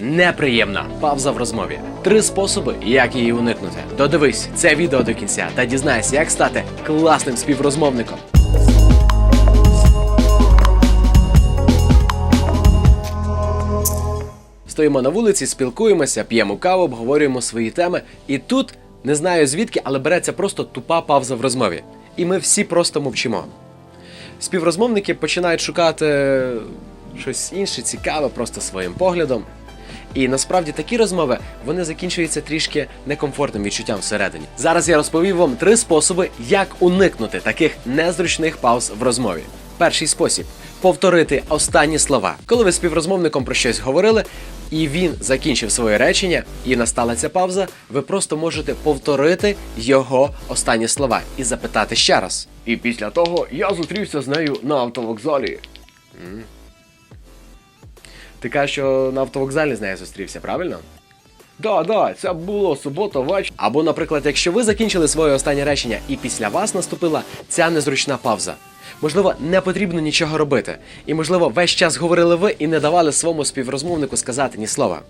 Неприємна пауза в розмові. Три способи, як її уникнути. Додивись це відео до кінця та дізнайся, як стати класним співрозмовником. Стоїмо на вулиці, спілкуємося, п'ємо каву, обговорюємо свої теми. І тут не знаю звідки, але береться просто тупа пауза в розмові. І ми всі просто мовчимо. Співрозмовники починають шукати щось інше, цікаве, просто своїм поглядом. І насправді такі розмови вони закінчуються трішки некомфортним відчуттям всередині. Зараз я розповів вам три способи, як уникнути таких незручних пауз в розмові. Перший спосіб повторити останні слова. Коли ви співрозмовником про щось говорили, і він закінчив своє речення, і настала ця пауза, ви просто можете повторити його останні слова і запитати ще раз. І після того я зустрівся з нею на автовокзалі. Ти кажеш, що на автовокзалі з нею зустрівся, правильно? Да, да, це було субота вечір. Або, наприклад, якщо ви закінчили своє останнє речення і після вас наступила ця незручна пауза. Можливо, не потрібно нічого робити, і можливо, весь час говорили ви і не давали своєму співрозмовнику сказати ні слова.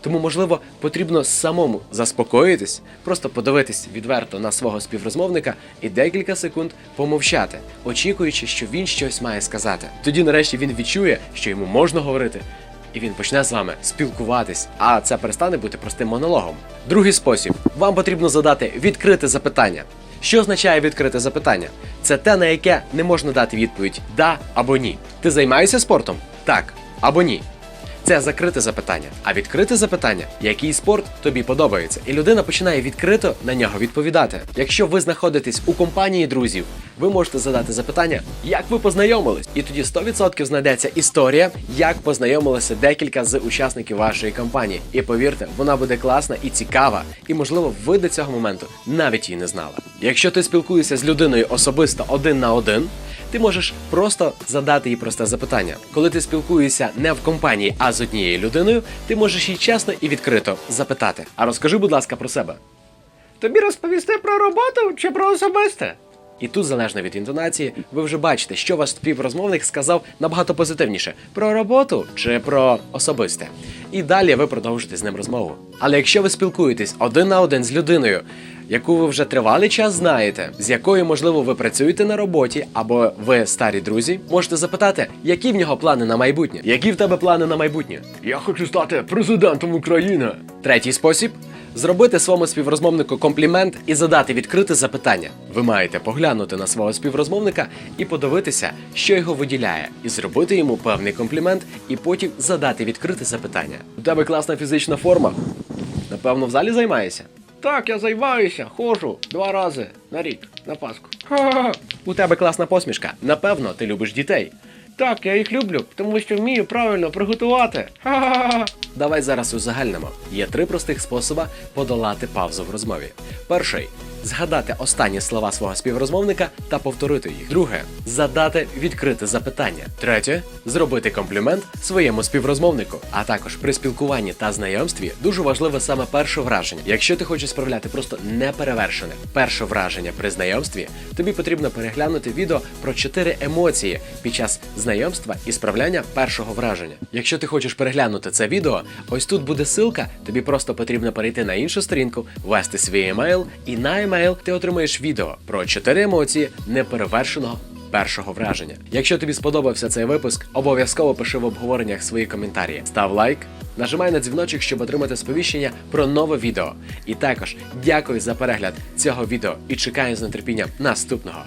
Тому, можливо, потрібно самому заспокоїтись, просто подивитись відверто на свого співрозмовника і декілька секунд помовчати, очікуючи, що він щось має сказати. Тоді, нарешті, він відчує, що йому можна говорити, і він почне з вами спілкуватись, а це перестане бути простим монологом. Другий спосіб: вам потрібно задати відкрите запитання. Що означає відкрите запитання? Це те, на яке не можна дати відповідь да або ні. Ти займаєшся спортом? Так або ні. Це закрите запитання. А відкрите запитання, який спорт тобі подобається, і людина починає відкрито на нього відповідати. Якщо ви знаходитесь у компанії друзів, ви можете задати запитання, як ви познайомились, і тоді 100% знайдеться історія, як познайомилися декілька з учасників вашої компанії. І повірте, вона буде класна і цікава, і можливо, ви до цього моменту навіть її не знали. Якщо ти спілкуєшся з людиною особисто один на один, ти можеш просто задати їй просте запитання. Коли ти спілкуєшся не в компанії, а з однією людиною, ти можеш їй чесно і відкрито запитати. А розкажи, будь ласка, про себе. Тобі розповісти про роботу чи про особисте? І тут, залежно від інтонації, ви вже бачите, що ваш співрозмовник сказав набагато позитивніше про роботу чи про особисте. І далі ви продовжите з ним розмову. Але якщо ви спілкуєтесь один на один з людиною, яку ви вже тривалий час знаєте, з якою, можливо, ви працюєте на роботі, або ви старі друзі, можете запитати, які в нього плани на майбутнє. Які в тебе плани на майбутнє? Я хочу стати президентом України. Третій спосіб зробити своєму співрозмовнику комплімент і задати відкрите запитання. Ви маєте поглянути на свого співрозмовника і подивитися, що його виділяє, і зробити йому певний комплімент, і потім задати відкрите запитання. У тебе класна фізична форма. Напевно, в залі займаєшся? Так, я займаюся, ходжу два рази на рік на Пасху. Ха-ха-ха. У тебе класна посмішка. Напевно, ти любиш дітей. Так, я їх люблю, тому що вмію правильно приготувати. Ха-ха-ха. Давай зараз узагальнимо. Є три простих способи подолати паузу в розмові. Перший згадати останні слова свого співрозмовника та повторити їх. Друге задати відкрите запитання. Третє зробити комплімент своєму співрозмовнику. А також при спілкуванні та знайомстві дуже важливе саме перше враження. Якщо ти хочеш справляти просто неперевершене перше враження при знайомстві, тобі потрібно переглянути відео про чотири емоції під час знайомства і справляння першого враження. Якщо ти хочеш переглянути це відео, ось тут буде ссылка, тобі просто потрібно перейти на іншу сторінку, ввести свій емейл, і на емейл ти отримаєш відео про чотири емоції неперевершеного першого враження. Якщо тобі сподобався цей випуск, обов'язково пиши в обговореннях свої коментарі. Став лайк, нажимай на дзвіночок, щоб отримати сповіщення про нове відео. І також дякую за перегляд цього відео і чекаю з нетерпінням наступного.